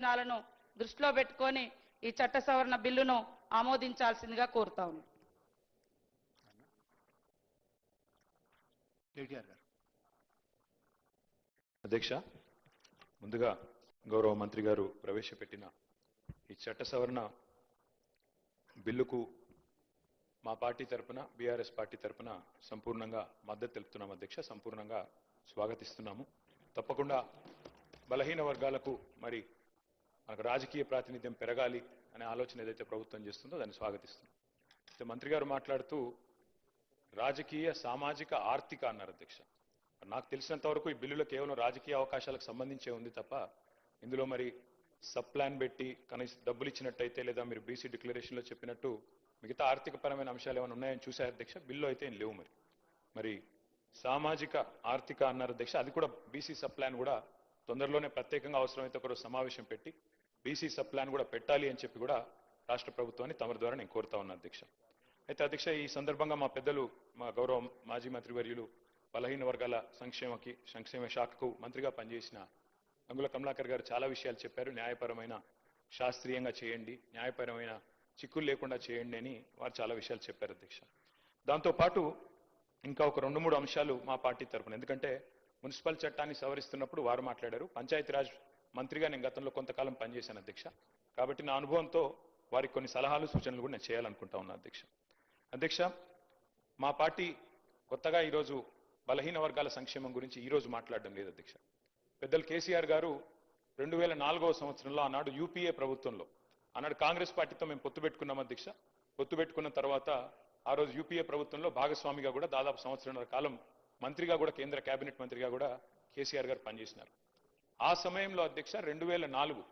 ప్రయోజనాలను దృష్టిలో పెట్టుకొని ఈ చట్ట సవరణ బిల్లును ఆమోదించాల్సిందిగా కోరుతా ఉన్నాను అధ్యక్ష ముందుగా గౌరవ మంత్రి గారు ప్రవేశపెట్టిన ఈ చట్ట సవరణ బిల్లుకు మా పార్టీ తరపున బీఆర్ఎస్ పార్టీ తరపున సంపూర్ణంగా మద్దతు తెలుపుతున్నాం అధ్యక్ష సంపూర్ణంగా స్వాగతిస్తున్నాము. తప్పకుండా బలహీన వర్గాలకు మరి మనకు రాజకీయ ప్రాతినిధ్యం పెరగాలి అనే ఆలోచన ఏదైతే ప్రభుత్వం చేస్తుందో దాన్ని స్వాగతిస్తున్నాం. అయితే మంత్రి గారు మాట్లాడుతూ రాజకీయ సామాజిక ఆర్థిక అన్నారు అధ్యక్ష. నాకు తెలిసినంత వరకు ఈ బిల్లులో కేవలం రాజకీయ అవకాశాలకు సంబంధించే ఉంది తప్ప ఇందులో మరి సబ్ ప్లాన్ పెట్టి కనీస డబ్బులు ఇచ్చినట్టయితే లేదా మీరు బీసీ డిక్లరేషన్లో చెప్పినట్టు మిగతా ఆర్థిక పరమైన అంశాలు ఏమైనా ఉన్నాయని చూశారు అధ్యక్ష బిల్లు అయితే ఏం లేవు మరి. మరి సామాజిక ఆర్థిక అన్నారు అధ్యక్ష అది కూడా బీసీ సబ్ ప్లాన్ కూడా తొందరలోనే ప్రత్యేకంగా అవసరమైతే ఒకరోజు సమావేశం పెట్టి బీసీ సబ్ ప్లాన్ కూడా పెట్టాలి అని చెప్పి కూడా రాష్ట్ర ప్రభుత్వాన్ని తమరి ద్వారా నేను కోరుతా ఉన్నా అధ్యక్ష. అయితే అధ్యక్ష ఈ సందర్భంగా మా పెద్దలు మా గౌరవ మాజీ మంత్రివర్యులు బలహీన వర్గాల సంక్షేమకి సంక్షేమ శాఖకు మంత్రిగా పనిచేసిన అంగుల కమలాకర్ గారు చాలా విషయాలు చెప్పారు. న్యాయపరమైన శాస్త్రీయంగా చేయండి న్యాయపరమైన చిక్కులు లేకుండా చేయండి అని వారు చాలా విషయాలు చెప్పారు అధ్యక్ష. దాంతోపాటు ఇంకా ఒక రెండు మూడు అంశాలు మా పార్టీ తరపున. ఎందుకంటే మున్సిపల్ చట్టాన్ని సవరిస్తున్నప్పుడు వారు మాట్లాడారు. పంచాయతీరాజ్ మంత్రిగా నేను గతంలో కొంతకాలం పనిచేశాను అధ్యక్ష. కాబట్టి నా అనుభవంతో వారికి కొన్ని సలహాలు సూచనలు కూడా నేను చేయాలనుకుంటా ఉన్నా అధ్యక్ష. అధ్యక్ష మా పార్టీ కొత్తగా ఈరోజు బలహీన వర్గాల సంక్షేమం గురించి ఈరోజు మాట్లాడడం లేదు అధ్యక్ష. పెద్దలు కేసీఆర్ గారు రెండు వేల నాలుగవ సంవత్సరంలో ఆనాడు యూపీఏ ప్రభుత్వంలో ఆనాడు కాంగ్రెస్ పార్టీతో మేము పొత్తు పెట్టుకున్నాం అధ్యక్ష. పొత్తు పెట్టుకున్న తర్వాత ఆ రోజు యూపీఏ ప్రభుత్వంలో భాగస్వామిగా కూడా దాదాపు సంవత్సరంన్నర కాలం మంత్రిగా కూడా కేంద్ర కేబినెట్ మంత్రిగా కూడా కేసీఆర్ గారు పనిచేసినారు. ఆ సమయంలో అధ్యక్ష రెండు వేల నాలుగు